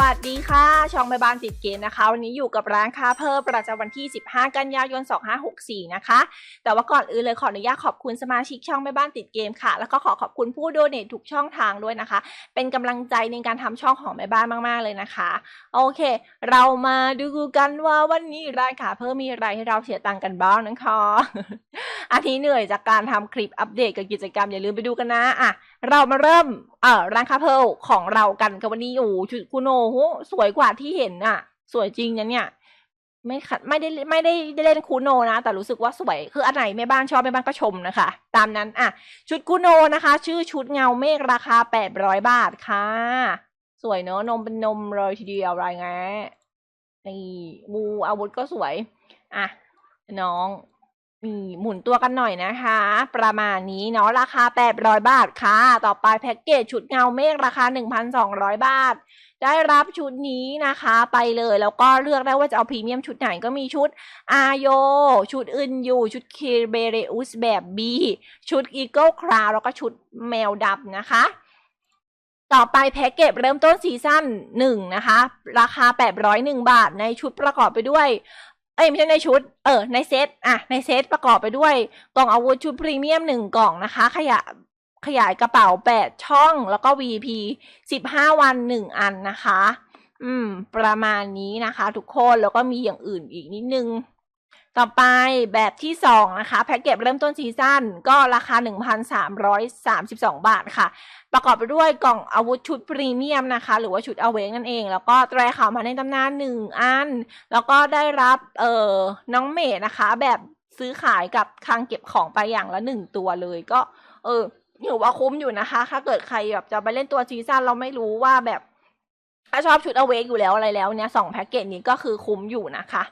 วัสดีค่ะ ช่องแม่บ้านติดเกมนะคะ วันนี้อยู่กับร้านค้าเพิ่มประจำวันที่ 15 กันยายน 2564 นะคะ แต่ว่าก่อนอื่นเลยขออนุญาตขอบคุณสมาชิกช่องแม่บ้านติดเกมค่ะ แล้วก็ขอขอบคุณผู้โดเนททุกช่องทางด้วยนะคะ เป็นกำลังใจในการทำช่องของแม่บ้านมาก ๆ เลยนะคะ โอเค เรามาดูกันว่าวันนี้ร้านค้าเพิ่มมีอะไรให้เราเสียตังค์กันบ้างนะคะอาทิเหนื่อยจากการทำคลิปอัปเดตกับกิจกรรมอย่าลืมไปดูกันนะอะเรามาเริ่มเอ่อร้านค้าเพลของเรากันกับวันนี้โอ้โหชุดคุโนโหสวยกว่าที่เห็นอะ สวยจริงนะเนี่ยไม่ขัดไม่ได้ไม่ได้ได้เล่นคุโนนะ แต่รู้สึกว่าสวยคืออันไหนแม่บ้านชอบแม่บ้านก็ชมนะคะ ตามนั้นอะ ชุดคุโนนะคะ ชื่อชุดเงาเมฆราคาแปดร้อยบาทค่ะ สวยเนอะนมเป็นนมเลยทีเดียวอะไรเงี้ยนี่มูอาวุธก็สวย อะ น้อง มีหมุนตัวกันหน่อยนะคะ ประมาณนี้เนาะราคา 800 บาทค่ะ ต่อไปแพ็กเกจชุดเงาเมฆราคา 1,200 บาท ได้รับชุดนี้นะคะไปเลยแล้วก็เลือกได้ว่าจะเอาพรีเมียมชุดไหนก็มีชุดอาโย ชุดอึนยูชุดเคเบเรอุสแบบ B ชุดอีเกิลคราวแล้วก็ชุดแมวดำนะคะต่อไปแพ็กเกจเริ่มต้นซีซั่น1นะคะ ราคา 801 บาทในชุดประกอบไปด้วย เอ้ยไม่ใช่ในชุด เออ ในเซตอะในเซตประกอบไปด้วยกล่องอาวุธชุดพรีเมียมหนึ่งกล่องนะคะ ขยะขยายกระเป๋าแปดช่องแล้วก็ VP สิบห้าวันหนึ่งอันนะคะ อืม ประมาณนี้นะคะ ทุกคนแล้วก็มีอย่างอื่นอีกนิดนึง ต่อไปแบบที่สองนะคะ แพ็กเกจเริ่มต้นซีซั่นก็ราคา 1,332 บาทค่ะ ประกอบไปด้วยกล่องอาวุธชุดพรีเมียมนะคะ หรือว่าชุดอเวกนั่นเอง แล้วก็แตรข่าวมาในตำนานหนึ่งอัน แล้วก็ได้รับเอ่อน้องเมดนะคะ แบบซื้อขายกับคลังเก็บของไปอย่างละหนึ่งตัวเลยก็ เออถือว่าคุ้มอยู่นะคะ ถ้าเกิดใครแบบจะไปเล่นตัวซีซั่นเราไม่รู้ว่าแบบ ถ้าชอบชุดอเวกอยู่แล้วอะไรแล้วเนี่ยสองแพ็กเกจนี้ก็คือคุ้มอยู่นะคะ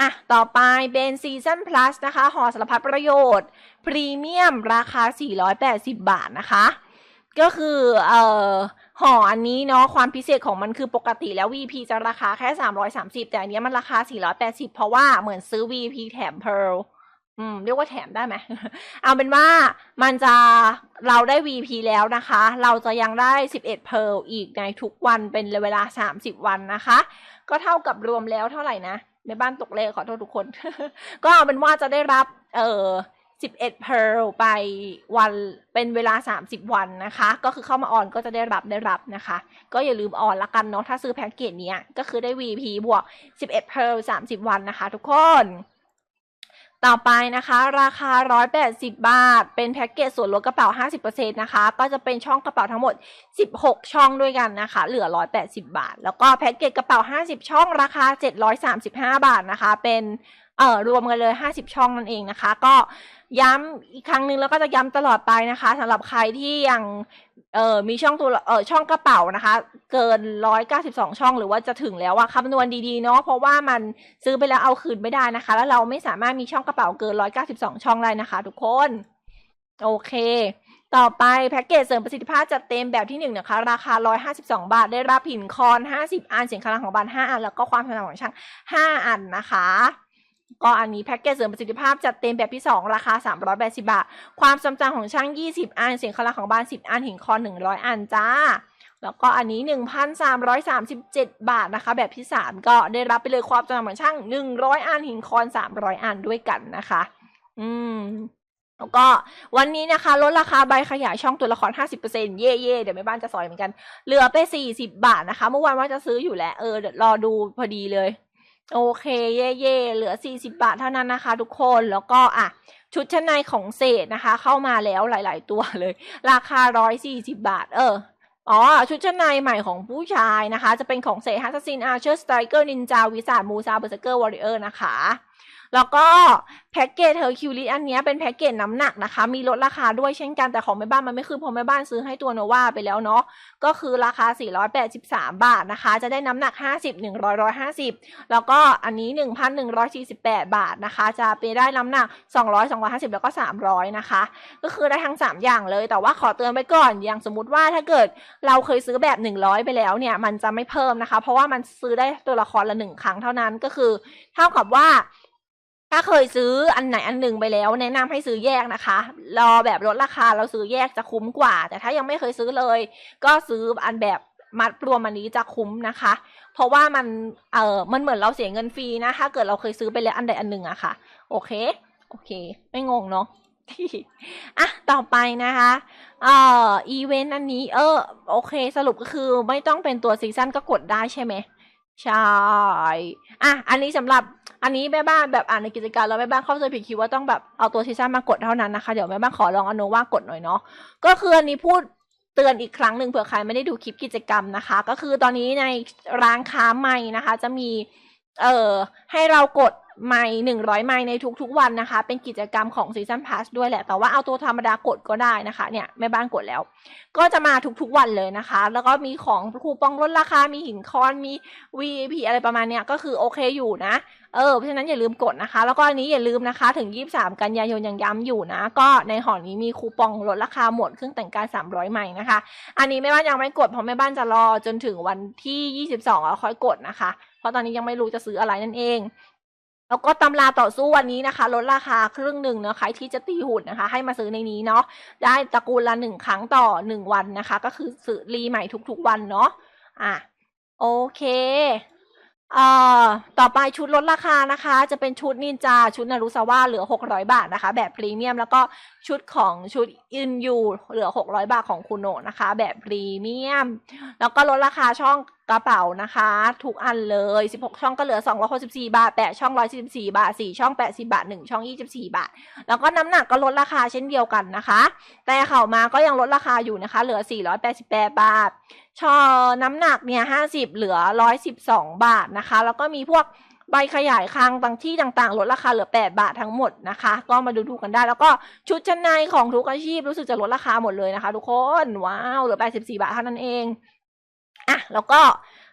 อะ ต่อไปเป็นซีซันพลัสนะคะ ห่อสารพัดประโยชน์ พรีเมียม ราคา 480 บาทนะคะ ก็คือ เอ่อ ห่ออันนี้เนาะ ความพิเศษของมันคือปกติแล้ว VP จะราคาแค่ 330 แต่อันนี้มันราคา 480 เพราะว่าเหมือนซื้อ VP แถม Pearl อืม เรียกว่าแถมได้ไหม เอาเป็นว่ามันจะเราได้ VP แล้วนะคะ เราจะยังได้ 11 Pearl อีกในทุกวันเป็นเวลา 30 วันนะคะ ก็เท่ากับรวมแล้วเท่าไหร่นะ ในบ้านตกเลขขอโทษทุกคน ก็เอาเป็นว่าจะได้รับ เอ่อ11 pearl ไปวันเป็นเวลา30วันนะคะ ก็คือเข้ามาออนก็จะได้รับได้รับนะคะ ก็อย่าลืมออนละกันเนาะถ้าซื้อแพ็กเกจนี้ก็คือได้ VP บวก11 pearl 30วันนะคะ ทุกคน ต่อไปนะคะ ราคา 180 บาท เป็นแพ็กเกจส่วนลดกระเป๋า 50%นะคะ ก็จะเป็นช่องกระเป๋าทั้งหมด 16 ช่องด้วยกันนะคะ เหลือ 180 บาท แล้วก็แพ็กเกจกระเป๋า 50 ช่องราคา 735 บาทนะคะ เป็นเอ่อรวมกันเลย 50 ช่องนั่นเองนะคะ ก็ ย้ำอีกครั้งหนึ่งแล้วก็จะย้ำตลอดไปนะคะสำหรับใครที่ยังเอ่อมีช่องตัวเอ่อช่องกระเป๋านะคะ เกิน192ช่องหรือว่าจะถึงแล้วอะคำนวณดีๆเนาะเพราะว่ามันซื้อไปแล้วเอาคืนไม่ได้นะคะ แล้วเราไม่สามารถมีช่องกระเป๋าเกิน192ช่องได้นะคะ ทุกคน โอเค ต่อไปแพ็กเกจเสริมประสิทธิภาพจัดเต็มแบบที่1นนะคะ ราคา 152 บาท ได้รับหินคอน 50 อันเสียงคลังของบาน5อัน แล้วก็ความถนัดของช่าง5อันนะคะ ก็อันนี้แพ็กเกจเสริมประสิทธิภาพจัดเต็มแบบที่ 2 ราคา 380 บาท ความจำจังของช่าง 20 อัน เสียงคลังของบ้าน 10 อัน หินคอน100 อันจ้า แล้วก็อันนี้ 1,337 บาทนะคะ แบบที่ 3 ก็ได้รับไปเลยความจำของช่าง 100 อัน หินคอน 300 อันด้วยกันนะคะ อืมแล้วก็วันนี้นะคะลดราคาใบขยายช่องตัวละคร 50%เย่เย่เดี๋ยวแม่บ้านจะสอยเหมือนกัน เหลือไป 40 บาทนะคะ เมื่อวานว่าจะซื้ออยู่แล้วเออเดี๋ยวรอดูพอดีเลย โอเคเย่เย่เหลือ 40 บาทเท่านั้นนะคะ ทุกคนแล้วก็อะชุดชั้นในของเศษนะคะ เข้ามาแล้วหลาย ๆ ตัวเลย ราคา 140 บาท เอออ๋อ ชุดชั้นในใหม่ของผู้ชายนะคะ จะเป็นของเซฮัสซินอาร์เชอร์สไตรเกอร์นินจาวิสามูซาเบอร์เซเกอร์วอริเออร์นะคะ แล้วก็แพ็กเกจเฮอร์คิวลิสอันนี้เป็นแพ็กเกจน้ำหนักนะคะ มีลดราคาด้วยเช่นกันแต่ของแม่บ้านมันไม่คือเพราะแม่บ้านซื้อให้ตัวโนวาไปแล้วเนาะก็คือราคา 483 บาทนะคะ จะได้น้ำหนัก 50 100 150 แล้วก็อันนี้ 1,148 บาทนะคะ จะไปได้น้ำหนัก 200 250 แล้วก็ 300 นะคะ ก็คือได้ทั้ง 3 อย่างเลย แต่ว่าขอเตือนไว้ก่อนอย่างสมมติว่าถ้าเกิดเราเคยซื้อแบบ 100 ไปแล้วเนี่ยมันจะไม่เพิ่มนะคะ เพราะว่ามันซื้อได้ตัวละครละหนึ่งครั้งเท่านั้นก็คือ เท่ากับว่า ถ้าเคยซื้ออันไหนอันหนึ่งไปแล้ว แนะนำให้ซื้อแยกนะคะ รอแบบลดราคาเราซื้อแยกจะคุ้มกว่า แต่ถ้ายังไม่เคยซื้อเลย ก็ซื้ออันแบบมัดรวมอันนี้จะคุ้มนะคะ เพราะว่ามันเออมันเหมือนเราเสียเงินฟรีนะ ถ้าเกิดเราเคยซื้อไปแล้วอันใดอันหนึ่งอะค่ะ โอเค โอเค ไม่งงเนาะอะต่อไปนะคะเอ่ออีเวนต์อันนี้ เออ โอเค สรุปก็คือไม่ต้องเป็นตัวซีซั่นก็กดได้ใช่ไหม ใช่อะอันนี้สำหรับอันนี้แม่บ้านแบบอ่านในกิจการแล้วแม่บ้านเข้าใจผิดคิดว่าต้องแบบเอาตัวซีซั่นมากดเท่านั้นนะคะ เดี๋ยวแม่บ้านขอลองอนุว่ากดหน่อยเนาะก็คืออันนี้พูดเตือนอีกครั้งหนึ่งเผื่อใครไม่ได้ดูคลิปกิจกรรมนะคะ ก็คือตอนนี้ในร้านค้าใหม่นะคะ จะมีเอ่อให้เรากด ไมหนึ่งร้อยไมในทุกๆวันนะคะ เป็นกิจกรรมของซีซันพาสด้วยแหละ แต่ว่าเอาตัวธรรมดากดก็ได้นะคะ เนี่ยแม่บ้านกดแล้ว ก็จะมาทุกๆวันเลยนะคะ แล้วก็มีของคูปองลดราคา มีหินคอน มี VIP อะไรประมาณเนี้ย ก็คือโอเคอยู่นะ เออ เพราะฉะนั้นอย่าลืมกดนะคะ แล้วก็อันนี้อย่าลืมนะคะ ถึง 23 กันยายนยังย้ำอยู่นะ ก็ในห่อนี้มีคูปองลดราคาหมดเครื่องแต่งกาย 300ใหม่นะคะ อันนี้แม่บ้านยังไม่กดเพราะแม่บ้านจะรอจนถึงวันที่ 22แล้วค่อยกดนะคะ เพราะตอนนี้ยังไม่รู้จะซื้ออะไรนั่นเอง แล้วก็ตำราต่อสู้วันนี้นะคะลดราคาครึ่งหนึ่งเนาะใครที่จะตีหุ่นนะคะ ให้มาซื้อในนี้เนาะได้ตระกูลละหนึ่งครั้งต่อหนึ่งวันนะคะ ก็คือซื้อรีใหม่ทุกๆวันเนาะอะโอเคเอ่อต่อไปชุดลดราคานะคะ จะเป็นชุดนินจาชุดนารุซาวะเหลือ 600 บาทนะคะ แบบพรีเมียมแล้วก็ชุดของชุดอินยูเหลือ 600 บาทของคุโนะนะคะ แบบพรีเมียม แล้วก็ลดราคาช่องกระเป๋านะคะ ทุกอันเลย 16 ช่องก็เหลือ 264 บาท 8 ช่อง 144 บาท 4 ช่อง 80 บาท 1 ช่อง 24 บาท แล้วก็น้ำหนักก็ลดราคาเช่นเดียวกันนะคะ แต่เข่ามาก็ยังลดราคาอยู่นะคะ เหลือ 488 บาท ช่อน้ำหนักเนี่ย 50 เหลือ 112 บาทนะคะ แล้วก็มีพวกใบขยายคางต่างที่ต่างๆ ลดราคาเหลือ 8 บาททั้งหมดนะคะ ก็มาดูดูกันได้ แล้วก็ชุดชั้นในของทุกอาชีพรู้สึกจะลดราคาหมดเลยนะคะ ทุกคน ว้าว เหลือ 84 บาทเท่านั้นเอง อะแล้วก็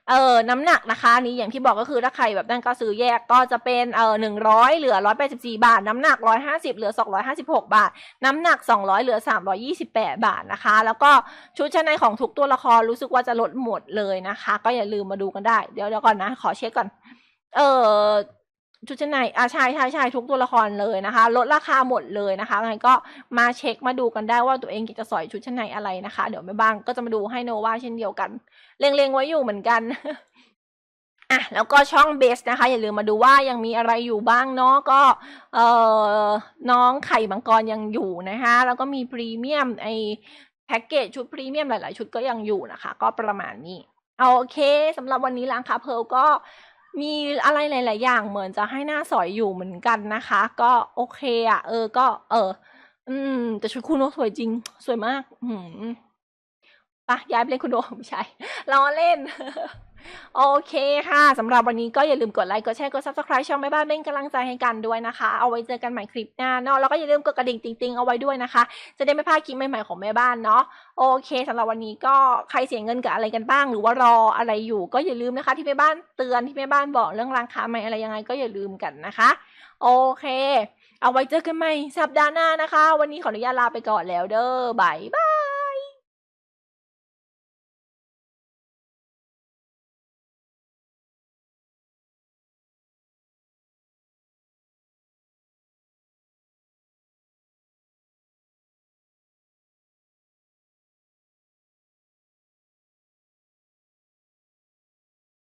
เออน้ำหนักนะคะนี้อย่างที่บอกก็คือถ้าใครแบบนั่นก็ซื้อแยกก็จะเป็นเออหนึ่งร้อยเหลือร้อยแปดสิบสี่บาท น้ำหนักร้อยห้าสิบเหลือสองร้อยห้าสิบหกบาท น้ำหนักสองร้อยเหลือสามร้อยี่สิบแปดบาทนะคะ แล้วก็ชุดชั้นในของทุกตัวละครรู้สึกว่าจะลดหมดเลยนะคะ ก็อย่าลืมมาดูกันได้ เดี๋ยวเดี๋ยวก่อนนะ ขอเช็คก่อน เออ ชุดชั้นในอ่าใช่ใช่ใช่ทุกตัวละครเลยนะคะ ลดราคาหมดเลยนะคะงั้นก็มาเช็คมาดูกันได้ว่าตัวเองจะสอยชุดชั้นในอะไรนะคะ เดี๋ยวแม่บ้างก็จะมาดูให้โนวาเช่นเดียวกัน เล็งๆไว้อยู่เหมือนกันอะแล้วก็ช่องเบสนะคะ อย่าลืมมาดูว่ายังมีอะไรอยู่บ้างเนาะก็เอ่อน้องไข่มังกรยังอยู่นะคะ แล้วก็มีพรีเมียมไอแพ็กเกจชุดพรีเมียมหลาย ๆ ชุดก็ยังอยู่นะคะ ก็ประมาณนี้โอเคสำหรับวันนี้ร้านคาเพลก็ มีอะไรหลาย ๆ อย่างเหมือนจะให้หน้าสอยอยู่เหมือนกันนะคะ ก็โอเคอะ เออ ก็ เออ อืม แต่ชุดคุณโนสวยจริง สวยมาก อืมปะย้ายไปเล่นคุณโนไม่ใช่ล้อเล่น โอเคค่ะสำหรับวันนี้ก็อย่าลืมกดไลค์ กดแชร์ กด subscribe ช่องแม่บ้านเป็นกำลังใจให้กันด้วยนะคะ เอาไว้เจอกันใหม่คลิปหน้าเนาะแล้วก็อย่าลืมกดกระดิ่งติ๊งๆเอาไว้ด้วยนะคะ จะได้ไม่พลาดคลิปใหม่ๆของแม่บ้านเนาะโอเคสำหรับวันนี้ก็ใครเสียเงินกับอะไรกันบ้าง หรือว่ารออะไรอยู่ ก็อย่าลืมนะคะ ที่แม่บ้านเตือนที่แม่บ้านบอกเรื่องราคาใหม่อะไรยังไงก็อย่าลืมกันนะคะ โอเค เอาไว้เจอกันใหม่สัปดาห์หน้านะคะ วันนี้ขออนุญาตลาไปก่อนแล้วเด้อบายบาย